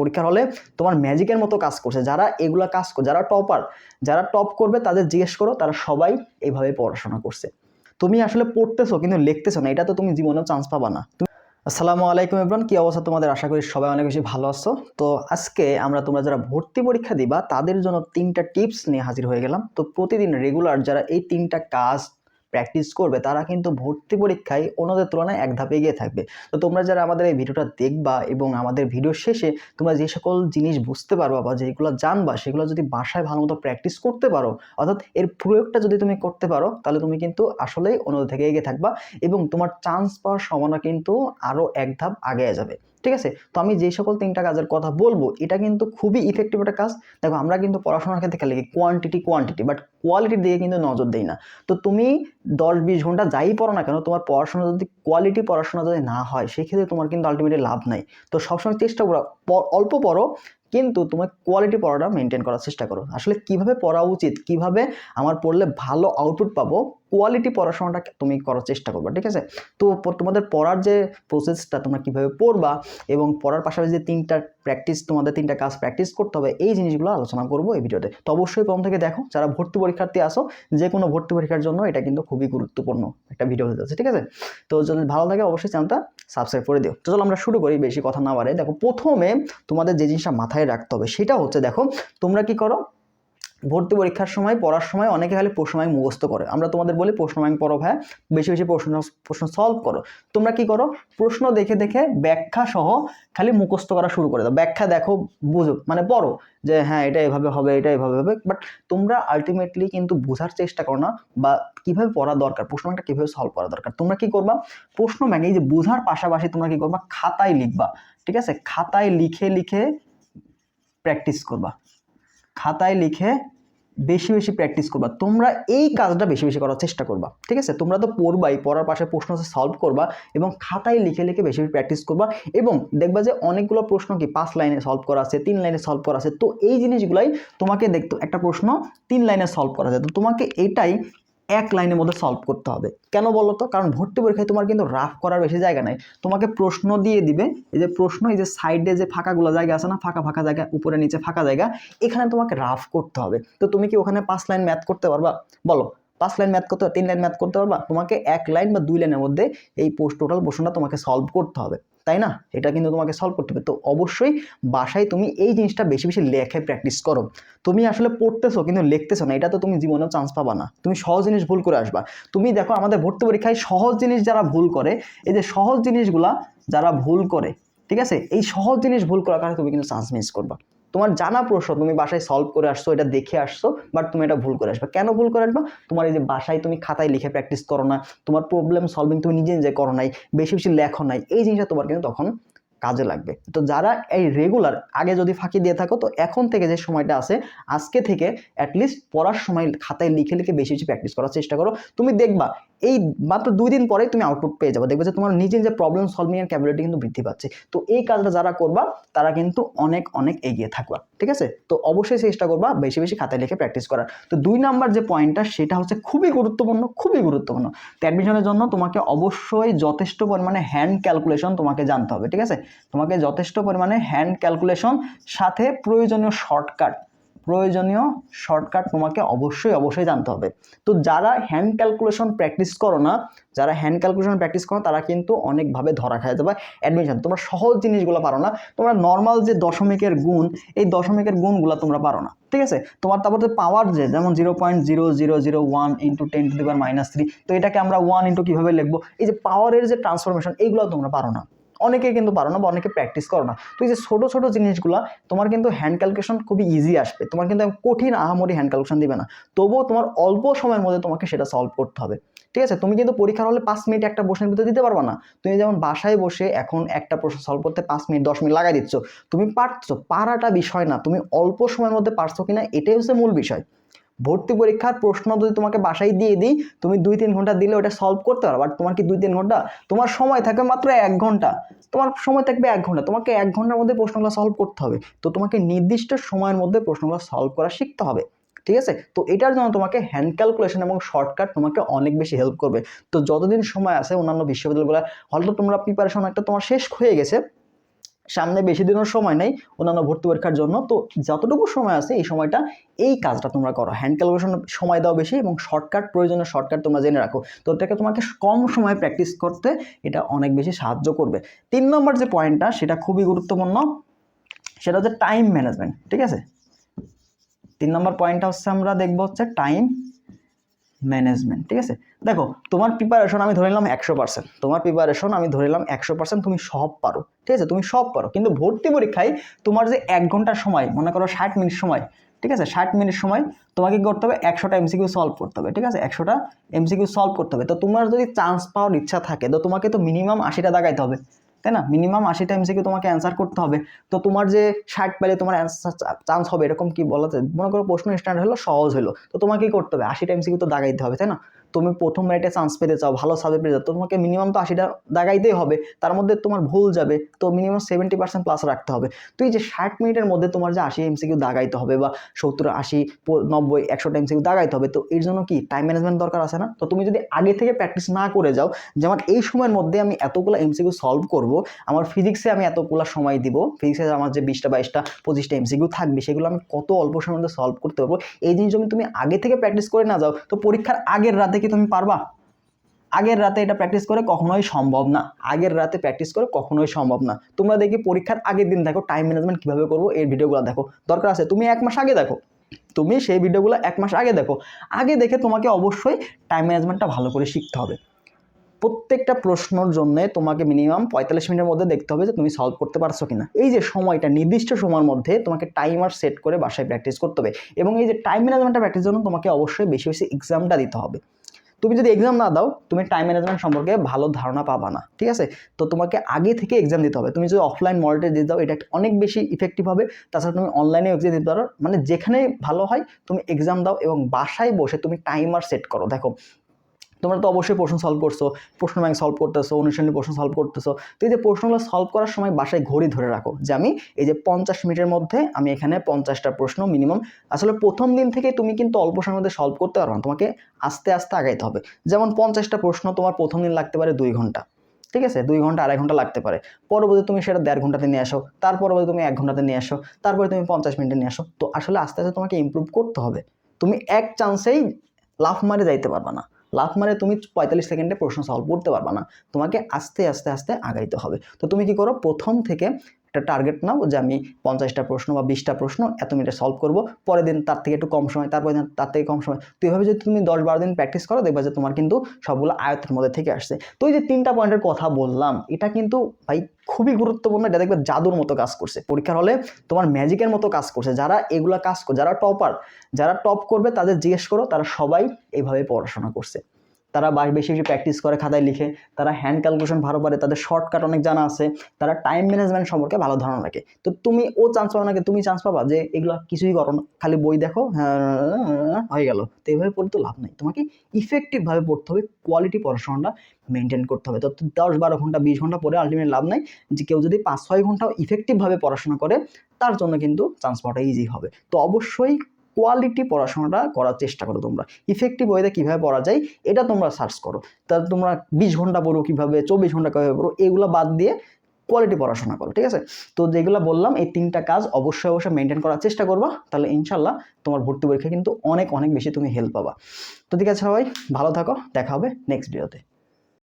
পরীক্ষার হলে তোমার ম্যাজিকের মতো কাজ করছে। যারা এগুলা কাজ করে, যারা টপার যারা টপ করবে তাদের জিজ্ঞেস করো, তারা সবাই এইভাবে পড়াশোনা করছে। তুমি আসলে পড়তেছো কিন্তু লিখতেছো না, এটা তো তুমি জীবনেও চান্স পাবা না। আসসালামু আলাইকুম ইবরান কি অবস্থা তোমাদের? আশা করি সবাই অনেক বেশি ভালো আছো। তো আজকে আমরা তোমরা যারা ভর্তি পরীক্ষা দিবা, তাদের জন্য তিনটা টিপস নিয়ে হাজির হয়ে গেলাম। তো প্রতিদিন রেগুলার যারা এই তিনটা কাজ প্র্যাকটিস করবে, তারা কিন্তু ভর্তি পরীক্ষায় অন্যদের তুলনায় এক ধাপে এগিয়ে থাকবে। তো তোমরা যারা আমাদের এই ভিডিওটা দেখবা এবং আমাদের ভিডিও শেষে তোমরা যে সকল জিনিস বুঝতে পারবা বা যেগুলো জানবা, সেগুলো যদি বাসায় ভালো মতো প্র্যাকটিস করতে পারো, অর্থাৎ এর প্রয়োগটা যদি তুমি করতে পারো, তাহলে তুমি কিন্তু আসলেই অন্যদের থেকে এগিয়ে থাকবা এবং তোমার চান্স পাওয়ার সম্ভাবনা কিন্তু আরও এক ধাপ আগে যাবে। ঠিক আছে? তো আমি যে সকল তিনটা কাজের কথা বলব, এটা কিন্তু খুবই ইফেক্টিভ একটা কাজ। দেখো, আমরা কিন্তু পড়াশোনার ক্ষেত্রে খেলে কোয়ান্টিটি কোয়ান্টিটি বাট কোয়ালিটির দিকে কিন্তু নজর দেই না। তো তুমি দশ বিশ ঘণ্টা যাই পড়ো না কেন, তোমার পড়াশোনা যদি কোয়ালিটি পড়াশোনা যদি না হয়, সেক্ষেত্রে তোমার কিন্তু আলটিমেটলি লাভ নাই। তো সবসময় চেষ্টা করো অল্প পড়ো, কিন্তু তোমার কোয়ালিটি পড়াটা মেনটেন করার চেষ্টা করো। আসলে কীভাবে পড়া উচিত, কীভাবে আমার পড়লে ভালো আউটপুট পাবো কোয়ালিটি পড়াশোনাটা তুমি করার চেষ্টা করবা, ঠিক আছে? তো তোমাদের পড়ার যে প্রসেসটা তোমরা কীভাবে পড়বা এবং পড়ার পাশাপাশি যে তিনটা প্র্যাকটিস তোমাদের তিনটা কাজ প্র্যাকটিস করতে হবে, এই জিনিসগুলো আলোচনা করব এই ভিডিওতে। তো অবশ্যই প্রথম থেকে দেখো, যারা ভর্তি পরীক্ষার্থী আসো যে কোনো ভর্তি পরীক্ষার জন্য এটা কিন্তু খুবই গুরুত্বপূর্ণ একটা ভিডিও হতে ঠিক আছে? তো যদি ভালো লাগে অবশ্যই চ্যানেলটা সাবস্ক্রাইব করে দিও। তো চলো আমরা শুরু করি, বেশি কথা না বাড়ে দেখো, প্রথমে তোমাদের যে জিনিসটা মাথায় রাখতে হবে, সেটা হচ্ছে দেখো, তোমরা কি করো ভর্তি পরীক্ষার সময়, পড়ার সময় অনেকে খালি প্রশ্ন ব্যাংক মুখস্থ করে। আমরা তোমাদের বলি, প্রশ্ন পড়ো ভাই, বেশি বেশি প্রশ্ন প্রশ্ন সলভ করো। তোমরা কি করো, প্রশ্ন দেখে দেখে ব্যাখ্যা সহ খালি মুখস্থ করা শুরু করে দাও। ব্যাখ্যা দেখো, বুঝো মানে পড়ো যে হ্যাঁ এটা এভাবে হবে, এটা এভাবে হবে বাট তোমরা আলটিমেটলি কিন্তু বোঝার চেষ্টা করো না বা কীভাবে পড়া দরকার, প্রশ্ন ব্যাংকটা কীভাবে সলভ করা দরকার। তোমরা কি করবা, প্রশ্ন ব্যাংক এই যে বোঝার পাশাপাশি তোমরা কি করবা, খাতায় লিখবা, ঠিক আছে? খাতায় লিখে লিখে প্র্যাকটিস করবা। খাতায় লিখে বেশি বেশি প্র্যাকটিস করবা। তোমরা এই কাজটা বেশি বেশি করার চেষ্টা করবা, ঠিক আছে? তোমরা তো পড়বাই, পড়ার পাশে প্রশ্ন সলভ করবা এবং খাতায় লিখে লিখে বেশি বেশি প্র্যাকটিস করবা এবং দেখবা যে অনেকগুলো প্রশ্ন কি পাঁচ লাইনে সলভ করা আছে, তিন লাইনে সলভ করা আছে, তো এই জিনিসগুলাই তোমাকে দেখতো, একটা প্রশ্ন তিন লাইনে সলভ করা আছে। তো তোমাকে এটাই এক লাইনের মধ্যে সলভ করতে হবে। কেন বলো তো? কারণ ভর্তি পরীক্ষায় তোমার কিন্তু রাফ করার বেশি জায়গা নাই। তোমাকে প্রশ্ন দিয়ে দিবে, এই যে প্রশ্ন, এই যে সাইডে যে ফাঁকাগুলো জায়গা আছে না, ফাঁকা ফাঁকা জায়গা, উপরে নিচে ফাঁকা জায়গা, এখানে তোমাকে রাফ করতে হবে। তো তুমি কি ওখানে পাঁচ লাইন ম্যাথ করতে পারবা? বলো। পাঁচ লাইন ম্যাথ করতে তিন লাইন ম্যাথ করতে পারবা তোমাকে এক লাইন বা দুই লাইনের মধ্যে এই পোস্ট টোটাল প্রশ্নটা তোমাকে সলভ করতে হবে, তাই না? এটা কিন্তু তোমাকে সলভ করতে হবে। তো অবশ্যই বাসায় তুমি এই জিনিসটা বেশি বেশি লেখে প্র্যাকটিস করো। তুমি আসলে পড়তেছো কিন্তু লিখতেছো না, এটা তো তুমি জীবনেও চান্স পাবা না। তুমি সহজ জিনিস ভুল করে আসবা। তুমি দেখো আমাদের ভর্তি পরীক্ষায় সহজ জিনিস যারা ভুল করে, এই যে সহজ জিনিসগুলা যারা ভুল করে, ঠিক আছে? এই সহজ জিনিস ভুল করার কারণে তুমি কিন্তু চান্স মিস করবা। তোমার জানা প্রশ্ন, তুমি বাসায় সলভ করে আসছো, এটা দেখে আসছো বাট তুমি এটা ভুল করে আসবে। কেন ভুল করে আসবা? তোমার এই যে বাসায় তুমি খাতায় লিখে প্র্যাকটিস করো না, তোমার প্রবলেম সলভিং তুমি নিজে নিজে করো নাই, বেশি বেশি লেখো নাই, এই জিনিসটা তোমার কিন্তু তখন কাজে লাগবে। তো যারা এই রেগুলার আগে যদি ফাঁকি দিয়ে থাকো, তো এখন থেকে যে সময়টা আছে, আজকে থেকে অ্যাটলিস্ট পড়ার সময় খাতায় লিখে লিখে বেশি বেশি প্র্যাকটিস করার চেষ্টা করো। তুমি দেখবা, এই মাত্র দুই দিন পরেই তুমি আউটপুট পেয়ে যাবে। দেখবে যে তোমার নিজে যে প্রবলেম সলভিং এর ক্যাপাবিলিটি কিন্তু বৃদ্ধি পাচ্ছে। তো এই কাজটা যারা করবা, তারা কিন্তু অনেক অনেক এগিয়ে থাকবা। ঠিক আছে? তো অবশ্যই চেষ্টা করবা বেশি বেশি খাতায় লিখে প্র্যাকটিস করার। তো দুই নাম্বার যে পয়েন্টটা সেটা হচ্ছে খুবই গুরুত্বপূর্ণ খুবই গুরুত্বপূর্ণ। তো অ্যাডমিশনের জন্য তোমাকে অবশ্যই যথেষ্ট পরিমাণে হ্যান্ড ক্যালকুলেশন তোমাকে জানতে হবে। ঠিক আছে? তোমাকে যথেষ্ট পরিমাণে হ্যান্ড ক্যালকুলেশন সাথে প্রয়োজনীয় শর্টকাট প্রয়োজনীয় শর্টকাট তোমাকে অবশ্যই অবশ্যই জানতে হবে। তো যারা হ্যান্ড ক্যালকুলেশন প্র্যাকটিস করো না, যারা হ্যান্ড ক্যালকুলেশন প্র্যাকটিস করো তারা কিন্তু অনেকভাবে ধরা খায় যাবে। অ্যাডমিশন তোমরা সহজ জিনিসগুলো পারো না। তোমরা নর্মাল যে দশমিকের গুণ, এই দশমিকের গুণগুলো তোমরা পারো না। ঠিক আছে? তোমার তারপরে পাওয়ার যে, যেমন zero point zero zero zero one into ten to দিবার মাইনাস থ্রি তো এটাকে আমরা ওয়ান ইন্টু কীভাবে লিখব? এই যে পাওয়ারের যে ট্রান্সফরমেশন এইগুলো তোমরা পারো না। অনেকে কিন্তু পারো না বা অনেকে প্র্যাকটিস করো না। তো এই যে ছোটো ছোটো জিনিসগুলো, তোমার কিন্তু হ্যান্ড ক্যালকুলেশন খুবই ইজি আসবে। তোমার কিন্তু কঠিন আহামরি হ্যান্ড ক্যালকুলেশন দিবে না। তবুও তোমার অল্প সময়ের মধ্যে তোমাকে সেটা সলভ করতে হবে। ঠিক আছে? তুমি কিন্তু পরীক্ষার হলে পাঁচ মিনিট একটা প্রশ্নের ভিতরে দিতে পারবে না। তুমি যেমন বাসায় বসে এখন একটা প্রশ্ন সলভ করতে পাঁচ মিনিট দশ মিনিট লাগাই দিচ্ছ, তুমি পারছ। পারাটা বিষয় না। তুমি অল্প সময়ের মধ্যে পারছ কিনা, এটাই হচ্ছে মূল বিষয়। ভর্তি পরীক্ষার প্রশ্ন যদি তোমাকে বাসায় দিয়ে দিই, তুমি দুই তিন ঘণ্টা দিলে ওটা সলভ করতে পারো বাট তোমার কি দুই তিন ঘণ্টা? তোমার সময় থাকবে মাত্র এক ঘণ্টা। তোমার সময় থাকবে এক ঘণ্টা। তোমাকে এক ঘণ্টার মধ্যে প্রশ্নগুলো সলভ করতে হবে। তো তোমাকে নির্দিষ্ট সময়ের মধ্যে প্রশ্নগুলো সলভ করা শিখতে হবে। ঠিক আছে? তো এটার জন্য তোমাকে হ্যান্ড ক্যালকুলেশন এবং শর্টকাট তোমাকে অনেক বেশি হেল্প করবে। তো যতদিন সময় আছে অন্যান্য বিশ্ববিদ্যালয়গুলো হয়তো তোমরা প্রিপারেশন একটা তোমার শেষ হয়ে গেছে। সামনে বেশি দিনের সময় নেই অন্যান্য ভর্তি পরীক্ষার জন্য। তো যতটুকু সময় আছে এই সময়টা এই কাজটা তোমরা করো। হ্যান্ড ক্যালকুলেশন সময় দাও বেশি এবং শর্টকাট প্রয়োজনীয় শর্টকাট তোমরা জেনে রাখো। তো এটাকে তোমাকে কম সময় প্র্যাকটিস করতে এটা অনেক বেশি সাহায্য করবে। তিন নম্বর যে পয়েন্টটা সেটা খুবই গুরুত্বপূর্ণ, সেটা হচ্ছে টাইম ম্যানেজমেন্ট ঠিক আছে? তিন নম্বর পয়েন্টটা হচ্ছে আমরা দেখব হচ্ছে টাইম ম্যানেজমেন্ট ঠিক আছে? দেখো, তোমার প্রিপারেশন আমি ধরে নিলাম একশো পার্সেন্ট তোমার প্রিপারেশন আমি ধরে নিলাম একশো পার্সেন্ট তুমি সব পারো, ঠিক আছে? তুমি সব পারো। কিন্তু ভর্তি পরীক্ষায় তোমার যে এক ঘণ্টার সময়, মনে করো ষাট মিনিট সময়, ঠিক আছে? ষাট মিনিট সময় তোমাকে কী করতে হবে? একশোটা এমসিকিউ সলভ করতে হবে, ঠিক আছে? একশোটা এমসিকিউ সলভ করতে হবে। তো তোমার যদি চান্স পাওয়ার ইচ্ছা থাকে, তো তোমাকে তো মিনিমাম আশিটা দাগাইতে হবে। তাই না? মিনিমাম আশি আশিটা এমসিকিউ তোমাকে অ্যান্সার করতে হবে। তো তোমার যে ষাট পেলে তোমার অ্যান্সার চান্স হবে, এরকম কি বলা? যায় মনে করো প্রশ্ন স্ট্যান্ডার্ড হলো, সহজ হলো। তো তোমাকে কি করতে হবে? আশি আশিটা এমসিকিউ তো দাগাইতে হবে, তাই না? তুমি প্রথম মেরিটে চান্স পেতে চাও, ভালো সাবজেক্ট পেতে চাও, তোমাকে মিনিমাম তো আশিটা দাগাইতেই হবে, তার মধ্যে তোমার ভুল যাবে, তো মিনিমাম সেভেন্টি পার্সেন্ট প্লাস রাখতে হবে। তুই যে ষাট মিনিটের মধ্যে তোমার যে আশি এমসিকিউ দাগাইতে হবে বা সত্তর, আশি নব্বই, একশোটা এমসিকিউ দাগাইতে হবে, তো এর জন্য কি টাইম ম্যানেজমেন্ট দরকার আছে না? তো তুমি যদি আগে থেকে প্র্যাকটিস না করে যাও যেমন এই সময়ের মধ্যে আমি এতগুলো এমসিকিউ সলভ করব, আমার ফিজিক্সে আমি এতগুলো সময় দিব ফিজিক্সে আমার যে বিশটা, বাইশটা, পঁচিশটা এমসিকিউ থাকবে, সেগুলো আমি কত অল্প সময়ের মধ্যে সলভ করতে পারব, এই জিনিস যদি তুমি আগে থেকে প্র্যাকটিস করে না যাও, তো পরীক্ষার আগের রাতে কি তুমি পারবা? আগের রাতে এটা প্র্যাকটিস করে কখনোই সম্ভব না। আগের রাতে প্র্যাকটিস করে কখনোই সম্ভব না। তোমরা দেখি পরীক্ষার আগের দিন দেখো টাইম ম্যানেজমেন্ট কীভাবে করব, এই ভিডিওগুলো দেখো। দরকার আছে, তুমি এক মাস আগে দেখো। তুমি সেই ভিডিওগুলো এক মাস আগে দেখো। আগে দেখে তোমাকে অবশ্যই টাইম ম্যানেজমেন্টটা ভালো করে শিখতে হবে। প্রত্যেকটা প্রশ্নর জন্য তোমাকে মিনিমাম পঁয়তাল্লিশ মিনিটের মধ্যে দেখতে হবে যে তুমি সলভ করতে পারছ কিনা। এই যে সময়টা, নির্দিষ্ট সময়ের মধ্যে তোমাকে টাইমার সেট করে বাসায় প্র্যাকটিস করতে হবে। এবং এই যে টাইম ম্যানেজমেন্টটা প্র্যাকটিস জন্য তোমাকে অবশ্যই বেশি বেশি এক্সামটা দিতে হবে। তুমি যদি এক্সাম না দাও, তুমি টাইম ম্যানেজমেন্ট সম্পর্কে ভালো ধারণা পাবা না, ঠিক আছে? তো তোমাকে আগে থেকে এক্সাম দিতে হবে। তুমি যদি অফলাইন মডেলটা দিয়ে দাও, এটা অনেক বেশি ইফেক্টিভ হবে। তাছাড়া তুমি অনলাইনে এক্সাম দিতে পারো। মানে যেখানে ভালো হয়, তুমি এক্সাম দাও এবং বাসায় বসে তুমি টাইমার সেট করো। দেখো তোমরা তো অবশ্যই প্রশ্ন সলভ করছ, প্রশ্ন ব্যাংক সলভ করতেছো অনুশীলনী প্রশ্ন সলভ করতেছো। তো এই যে প্রশ্নগুলো সলভ করার সময় বাসায় ঘড়ি ধরে রাখো যে আমি এই যে পঞ্চাশ মিনিটের মধ্যে আমি এখানে পঞ্চাশটা প্রশ্ন মিনিমাম আসলে প্রথম দিন থেকে তুমি কিন্তু অল্প সময়ের মধ্যে সলভ করতে পারো না, তোমাকে আস্তে আস্তে আগাইতে হবে। যেমন পঞ্চাশটা প্রশ্ন তোমার প্রথম দিন লাগতে পারে দুই ঘণ্টা, ঠিক আছে? দুই ঘণ্টা, আড়াই ঘণ্টা লাগতে পারে। পরবর্তী তুমি সেটা দেড় ঘন্টাতে নিয়ে আসো, তার পরবর্তী তুমি এক ঘন্টাতে নিয়ে আসো, তারপরে তুমি পঞ্চাশ মিনিটে নিয়ে আসো। তো আসলে আস্তে আস্তে তোমাকে ইম্প্রুভ করতে হবে। তুমি এক চান্সেই লাফ মারে যাইতে পারবা না। লাফ মারে তুমি পঁয়তাল্লিশ সেকেন্ডে প্রশ্ন সলভ করতে পারবা না। তোমাকে আস্তে আস্তে আস্তে আগাইতে হবে। তো তুমি কি করো, প্রথম থেকে একটা টার্গেট নাও যে আমি পঞ্চাশটা প্রশ্ন বা বিশটা প্রশ্ন এত মিনিটে সলভ করব, পরের দিন তার থেকে একটু কম সময় তারপরে দিন তার থেকে কম সময়। তো এইভাবে যদি তুমি দশ বারো দিন প্র্যাকটিস করো, দেখবা যে তোমার কিন্তু সবগুলো আয়ত্তের মধ্যে থেকে আসছে। তো এই যে তিনটা পয়েন্টের কথা বললাম, এটা কিন্তু ভাই খুবই গুরুত্বপূর্ণ, এটা দেখবে জাদুর মতো কাজ করছে। পরীক্ষার হলে তোমার ম্যাজিকের মতো কাজ করছে। যারা এগুলা কাজ যারা টপার যারা টপ করবে তাদের জিজ্ঞেস করো, তারা সবাই এইভাবে পড়াশোনা করছে। তারা বেশি বেশি প্র্যাকটিস করে খাতায় লিখে, তারা হ্যান্ড ক্যালকুলেশন ভালো পারে, তাদের শর্টকাট অনেক জানা আছে, তারা টাইম ম্যানেজমেন্ট সম্পর্কে ভালো ধারণা রাখে। তো তুমি ও চান্স পাবে নাকি তুমি চান্স পাবা যে এগুলো কিছুই করো না, খালি বই দেখো হ্যাঁ হয়ে গেল। তো এইভাবে পড়তে লাভ নেই। তোমাকে ইফেক্টিভভাবে পড়তে হবে কোয়ালিটি পড়াশোনাটা মেনটেন করতে হবে। তো দশ বারো ঘণ্টা, বিশ ঘণ্টা পরে আলটিমেট লাভ নাই। যে কেউ যদি পাঁচ ছয় ঘণ্টা ইফেক্টিভভাবে পড়াশোনা করে, তার জন্য কিন্তু চান্স পাওয়াটা ইজি হবে। তো অবশ্যই কোয়ালিটি পড়াশোনাটা করার চেষ্টা করো তোমরা। ইফেক্টিভ ওয়েতে কীভাবে পড়া যায়, এটা তোমরা সার্চ করো। তাহলে তোমরা বিশ ঘণ্টা পড়ো কীভাবে, চব্বিশ ঘণ্টা কীভাবে পড়ো, এগুলো বাদ দিয়ে কোয়ালিটি পড়াশোনা করো, ঠিক আছে? তো যেগুলো বললাম, এই তিনটা কাজ অবশ্যই অবশ্যই মেনটেন করার চেষ্টা করবা। তাহলে ইনশাল্লাহ তোমার ভর্তি পরীক্ষা কিন্তু অনেক অনেক বেশি তুমি হেল্প পাবা। তো ঠিক আছে সবাই, ভালো থাকো, দেখা হবে নেক্সট ভিডিওতে